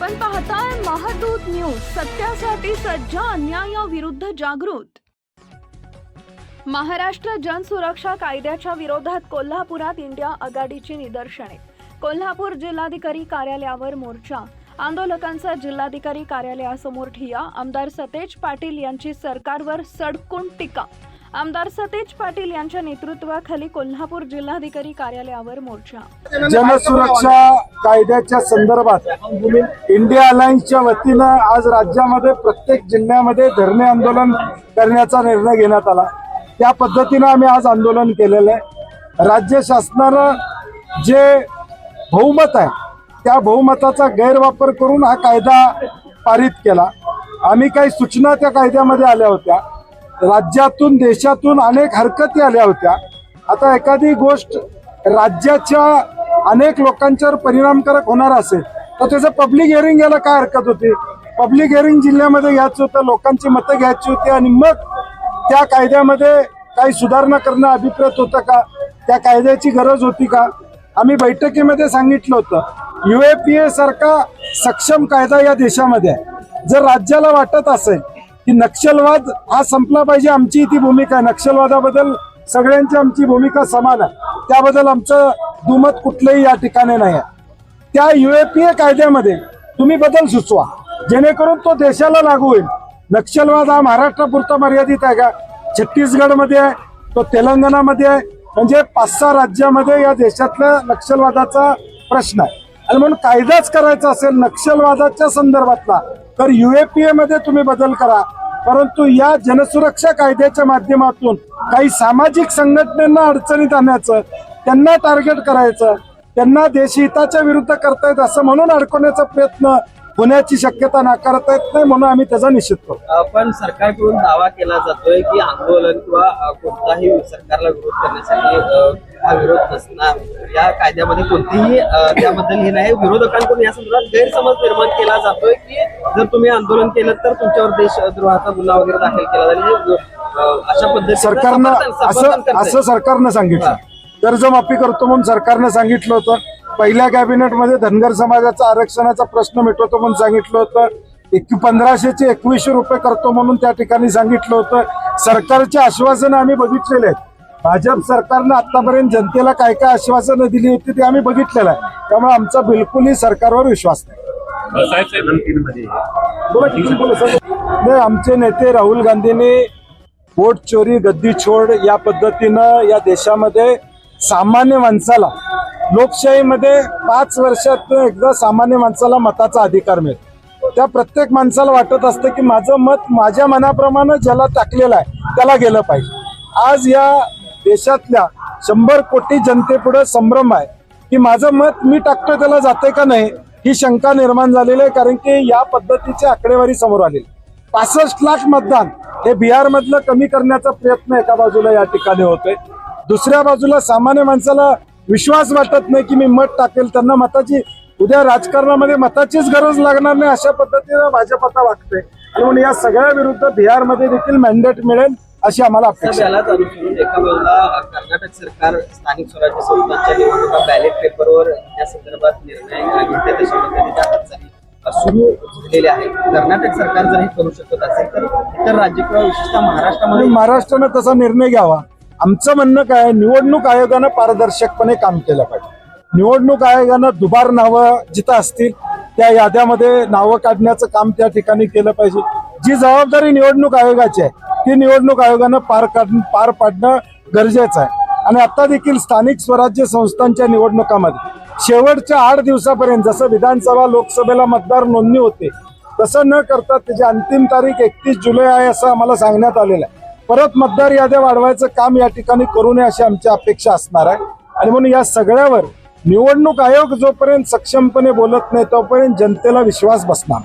आपण पाहताय महादूत न्यूज सत्यासाठी सज्ज अन्यायाविरुद्ध जागृत. महाराष्ट्र जनसुरक्षा कायद्याच्या विरोधात कोल्हापुरात इंडिया आघाडीची निदर्शने. कोल्हापूर जिल्हाधिकारी कार्यालयावर मोर्चा. आंदोलकांचा जिल्हाधिकारी कार्यालयासमोर ठिया. आमदार सतेज पाटील यांची सरकारवर सडकून टीका. आमदार सतेज पाटील यांच्या नेतृत्वाखाली कोल्हापूर जिल्हाधिकारी कार्यालयावर मोर्चा. जनसुरक्षा कायद्याच्या संदर्भात इंडिया अलायन्सच्या वतीनं आज राज्यामध्ये प्रत्येक जिल्ह्यामध्ये धरणे आंदोलन करण्याचा निर्णय घेण्यात आला. त्या पद्धतीनं आम्ही आज आंदोलन केलेलं आहे. राज्य शासनानं जे बहुमत आहे त्या बहुमताचा गैरवापर करून हा कायदा पारित केला. आम्ही काही सूचना त्या कायद्यामध्ये आल्या होत्या. राज्यातून देशातून अनेक हरकती आल्या होत्या. आता एखादी गोष्ट राज्याच्या अनेक लोकांच्यावर परिणामकारक होणार असेल तर त्याचं पब्लिक हिअरिंग घ्यायला काय हरकत होती? पब्लिक हिअरिंग जिल्ह्यामध्ये घ्यायचं होतं लोकांची मतं घ्यायची होती आणि मग त्या कायद्यामध्ये काही सुधारणा करणं अभिप्रेत होतं का? त्या कायद्याची गरज होती का? आम्ही बैठकीमध्ये सांगितलं होतं युएपीए सारखा सक्षम कायदा या देशामध्ये आहे. जर राज्याला वाटत असेल की नक्षलवाद हा संपला पाहिजे. आमची ती भूमिका आहे. नक्षलवादाबद्दल सगळ्यांची आमची भूमिका समान आहे. त्याबद्दल आमचं दुमत कुठलंही या ठिकाणी नाही आहे. त्या युएपीए कायद्यामध्ये तुम्ही बदल सुचवा. जेणेकरून तो देशाला लागू होईल. नक्षलवाद हा महाराष्ट्रापुरता मर्यादित आहे का? छत्तीसगडमध्ये आहे. तो तेलंगणामध्ये आहे. म्हणजे पाच सहा राज्यामध्ये या देशातल्या नक्षलवादाचा प्रश्न आहे. आणि म्हणून कायदाच करायचा असेल नक्षलवादाच्या संदर्भातला तर युएपीए मध्ये तुम्ही बदल करा. परंतु या जनसुरक्षा कायद्याच्या माध्यमातून काही सामाजिक संघटनांना अडचणीत आणण्याचं त्यांना टार्गेट करायचं त्यांना देशहिताच्या विरुद्ध करतायत असं म्हणून अडकवण्याचा प्रयत्न होण्याची शक्यता नाकारता येत नाही म्हणून आम्ही त्याचा निषेध करतो. पण सरकारकडून दावा केला जातोय की आंदोलन किंवा कोणताही सरकारला विरोध करण्यासाठी हा विरोध नसणार. या कायद्यामध्ये कोणतीही त्याबद्दल हे नाही. विरोधकांकडून या संदर्भात गैरसमज निर्माण केला जातोय की जर तुम्ही आंदोलन केलं तर तुमच्यावर देशद्रोहाचा गुन्हा वगैरे दाखल केला जाईल. अशा पद्धतीचं सरकारनं असं. असं सरकारनं सांगितलं. कर्जमाफी करतो म्हणून सरकारनं सांगितलं होतं. पहिल्या कॅबिनेटमध्ये धनगर समाजाचा आरक्षणाचा प्रश्न मिटवतो म्हणून सांगितलं होतं. एक पंधराशेचे एकवीसशे रुपये करतो म्हणून त्या ठिकाणी सांगितलं होतं. सरकारचे आश्वासनं आम्ही बघितलेले आहेत. भाजप सरकारनं आतापर्यंत जनतेला काय काय आश्वासनं दिली होती ते आम्ही बघितलेलं आहे. त्यामुळे आमचा बिलकुलही सरकारवर विश्वास नाही. बोला सर. नाही आमचे नेते राहुल गांधींनी वोट चोरी गद्दी छोड या पद्धतीनं या देशामध्ये सामान्य माणसाला लोकशाहीमध्ये पाच वर्षातून एकदा सामान्य माणसाला मताचा अधिकार मिळतो. त्या प्रत्येक माणसाला वाटत असतं की माझं मत माझ्या मनाप्रमाणे ज्याला टाकलेलं आहे त्याला गेलं पाहिजे. आज या देशातल्या शंभर कोटी जनतेपुढे संभ्रम आहे की माझं मत मी टाकतो त्याला जाते का नाही ही शंका निर्माण झालेली आहे कारण की या पद्धतीची आकडेवारी समोर आलेली पासष्ट लाख मतदान हे बिहारमधलं कमी करण्याचा प्रयत्न एका बाजूला या ठिकाणी होतोय. दुसऱ्या बाजूला सामान्य माणसाला विश्वास वाटत नाही की मी मत टाकेल. त्यांना मताची उद्या राजकारणामध्ये मताचीच गरज लागणार नाही अशा पद्धतीनं भाजप आता वागते आणि म्हणून या सगळ्या विरुद्ध बिहारमध्ये देखील मॅन्डेट मिळेल अशी आम्हाला अपेक्षा आहे. यालाच अनुसरून एका बाजूला कर्नाटक सरकार स्थानिक स्वराज्य संस्थांच्या निवडणुका बॅलेट पेपरवर या संदर्भात निर्णय घेते तशा पद्धतीच्या हालचाली सुरू झालेल्या आहेत कर्नाटक सरकार जर हे करू शकत असेल तर इतर राज्य किंवा विशेषतः महाराष्ट्रामध्ये महाराष्ट्रानं तसा निर्णय घ्यावा. आमचं म्हणणं काय आहे, निवडणूक आयोगानं पारदर्शकपणे काम केलं पाहिजे. निवडणूक आयोगानं दुबार नावं जिथं असतील त्या याद्यामध्ये नावं काढण्याचं काम त्या ठिकाणी केलं पाहिजे. जी जबाबदारी निवडणूक आयोगाची आहे ती निवडणूक आयोगानं पार काढ पार पाडणं गरजेचं आहे. आणि आता देखील स्थानिक स्वराज्य संस्थांच्या निवडणुकामध्ये शेवटच्या आठ दिवसापर्यंत जसं विधानसभा लोकसभेला मतदार नोंदणी होते तसं न करता त्याची अंतिम तारीख एकतीस जुलै आहे असं आम्हाला सांगण्यात आलेलं आहे. परत मतदार याद्या वाढवायचं काम या ठिकाणी करू नये अशी आमची अपेक्षा असणार आहे. आणि म्हणून या सगळ्यावर निवडणूक आयोग जोपर्यंत सक्षमपणे बोलत नाही तोपर्यंत जनतेला विश्वास बसणार